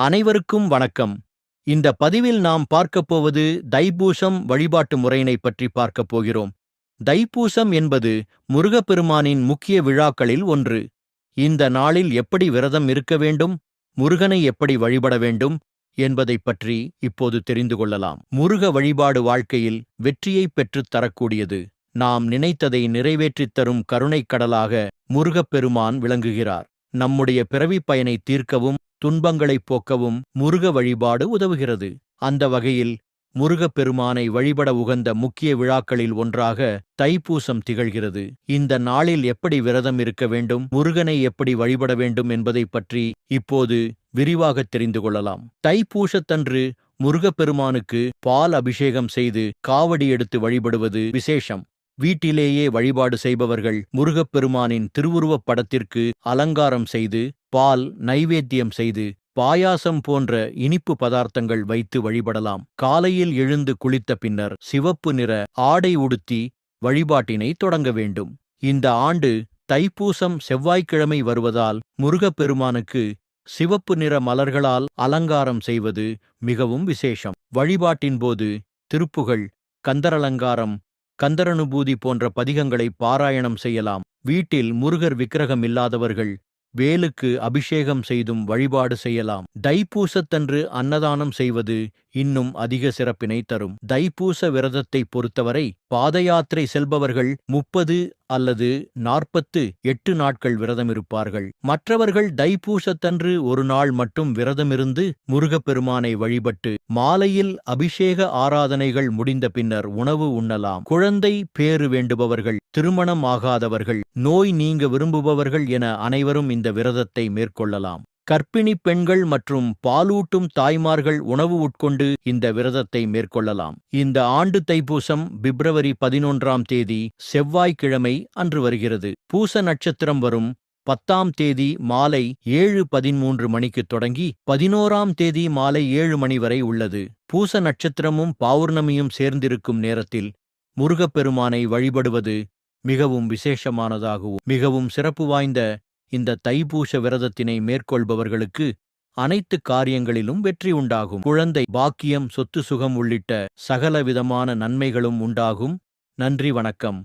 அனைவருக்கும் வணக்கம். இந்த பதிவில் நாம் பார்க்கப் போவது தைப்பூசம் வழிபாட்டு முறையினை பற்றி பார்க்கப் போகிறோம். தைப்பூசம் என்பது முருகப்பெருமானின் முக்கிய விழாக்களில் ஒன்று. இந்த நாளில் எப்படி விரதம் இருக்க வேண்டும் முருகனை எப்படி வழிபட வேண்டும் என்பதைப் பற்றி இப்போது தெரிந்து கொள்ளலாம். முருக வழிபாடு வாழ்க்கையில் வெற்றியைப் பெற்றுத் தரக்கூடியது. நாம் நினைத்ததை நிறைவேற்றித் தரும் கருணைக் கடலாக முருகப்பெருமான் விளங்குகிறார். நம்முடைய பிறவிப் பயனை தீர்க்கவும் துன்பங்களைப் போக்கவும் முருக வழிபாடு உதவுகிறது. அந்த வகையில் முருகப் பெருமானை வழிபட உகந்த முக்கிய விழாக்களில் ஒன்றாக தைப்பூசம் திகழ்கிறது. இந்த நாளில் எப்படி விரதம் இருக்க வேண்டும் முருகனை எப்படி வழிபட வேண்டும் என்பதைப் பற்றி இப்போது விரிவாகத் தெரிந்து கொள்ளலாம். தைப்பூசத்தன்று முருகப்பெருமானுக்கு பால் அபிஷேகம் செய்து காவடி எடுத்து வழிபடுவது விசேஷம். வீட்டிலேயே வழிபாடு செய்பவர்கள் முருகப்பெருமானின் திருவுருவப் படத்திற்கு அலங்காரம் செய்து பால் நைவேத்தியம் செய்து பாயாசம் போன்ற இனிப்பு பதார்த்தங்கள் வைத்து வழிபடலாம். காலையில் எழுந்து குளித்த பின்னர் சிவப்பு நிற ஆடை உடுத்தி வழிபாட்டினை தொடங்க வேண்டும். இந்த ஆண்டு தைப்பூசம் செவ்வாய்க்கிழமை வருவதால் முருகப்பெருமானுக்கு சிவப்பு நிற மலர்களால் அலங்காரம் செய்வது மிகவும் விசேஷம். வழிபாட்டின் போது திருப்புகழ் கந்தரலங்காரம் கந்தரனுபூதி போன்ற பதிகங்களை பாராயணம் செய்யலாம். வீட்டில் முருகர் விக்கிரகம் இல்லாதவர்கள் வேலுக்கு அபிஷேகம் செய்தும் வழிபாடு செய்யலாம். தைப்பூசத்தன்று அன்னதானம் செய்வது இன்னும் அதிக சிறப்பினை தரும். தைப்பூச விரதத்தை பொறுத்தவரை பாதயாத்திரை செல்பவர்கள் முப்பது அல்லது நாற்பத்து எட்டு நாட்கள் விரதமிருப்பார்கள். மற்றவர்கள் தைப்பூசத்தன்று ஒரு நாள் மட்டும் விரதமிருந்து முருகப்பெருமானை வழிபட்டு மாலையில் அபிஷேக ஆராதனைகள் முடிந்த பின்னர் உணவு உண்ணலாம். குழந்தை பேறு வேண்டுபவர்கள் திருமணம் ஆகாதவர்கள் நோய் நீங்க விரும்புபவர்கள் என அனைவரும் இந்த விரதத்தை மேற்கொள்ளலாம். கர்ப்பிணி பெண்கள் மற்றும் பாலூட்டும் தாய்மார்கள் உணவு உட்கொண்டு இந்த விரதத்தை மேற்கொள்ளலாம். இந்த ஆண்டு தைப்பூசம் பிப்ரவரி பதினொன்றாம் தேதி செவ்வாய்க்கிழமை அன்று வருகிறது. பூச நட்சத்திரம் வரும் பத்தாம் தேதி மாலை ஏழு பதிமூன்று மணிக்கு தொடங்கி பதினோராம் தேதி மாலை ஏழு மணி வரை உள்ளது. பூச நட்சத்திரமும் பௌர்ணமியும் சேர்ந்திருக்கும் நேரத்தில் முருகப்பெருமானை வழிபடுவது மிகவும் விசேஷமானதாகவும் மிகவும் சிறப்பு வாய்ந்த இந்த தைப்பூச விரதத்தினை மேற்கொள்பவர்களுக்கு அனைத்து காரியங்களிலும் வெற்றி உண்டாகும். குழந்தை பாக்கியம் சொத்து சுகம் உள்ளிட்ட சகலவிதமான நன்மைகளும் உண்டாகும். நன்றி வணக்கம்.